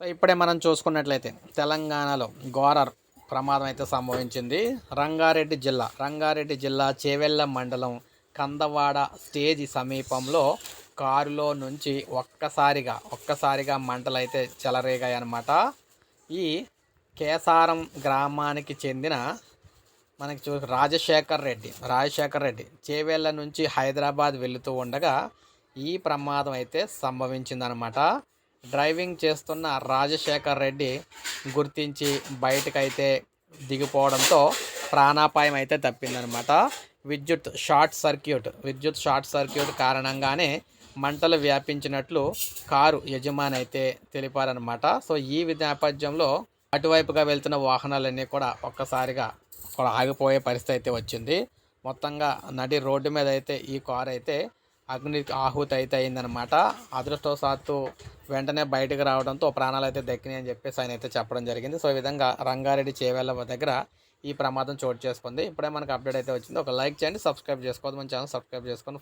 So ఇప్పుడే మనం చూసుకున్నట్లయితే తెలంగాణలో ఘోర ప్రమాదం అయితే సంభవించింది. రంగారెడ్డి జిల్లా రంగారెడ్డి జిల్లా చేవెళ్ళ మండలం కందవాడ స్టేజి సమీపంలో కారులో నుంచి ఒక్కసారిగా ఒక్కసారిగా మంటలు అయితే చెలరేగాయి అన్నమాట ఈ కేసారం గ్రామానికి చెందిన మనకి చూ రాజశేఖర్ రెడ్డి రాజశేఖర్ రెడ్డి చేవేళ్ళ నుంచి హైదరాబాద్ వెళుతూ ఉండగా ఈ ప్రమాదం అయితే సంభవించిందనమాట డ్రైవింగ్ చేస్తున్న రాజశేఖర్ రెడ్డి గుర్తించి బయటకైతే దిగిపోవడంతో ప్రాణాపాయం అయితే తప్పిందనమాట. విద్యుత్ షార్ట్ సర్క్యూట్ విద్యుత్ షార్ట్ సర్క్యూట్ కారణంగానే మంటలు వ్యాపించినట్లు కారు యజమాని అయితే తెలిపారనమాట. సో ఈ నేపథ్యంలో అటువైపుగా వెళ్తున్న వాహనాలన్నీ కూడా ఒక్కసారిగా అక్కడ ఆగిపోయే పరిస్థితి అయితే వచ్చింది. మొత్తంగా నడి రోడ్డు మీద అయితే ఈ కారు అయితే అగ్ని ఆహుతి అయితే అయిందనమాట. అదృష్టవశాత్తు వెంటనే బయటకు రావడంతో ప్రాణాలు అయితే దక్కినాయి అని చెప్పేసి ఆయన అయితే చెప్పడం జరిగింది. సో ఈ విధంగా రంగారెడ్డి చేవేళ్ళ దగ్గర ఈ ప్రమాదం చోటు చేసుకుంది. ఇప్పుడే మనకు అప్డేట్ అయితే వచ్చింది. ఒక లైక్ చేయండి సబ్స్క్రైబ్ చేసుకోవద్దు. మన ఛానల్ సబ్స్క్రైబ్ చేసుకొని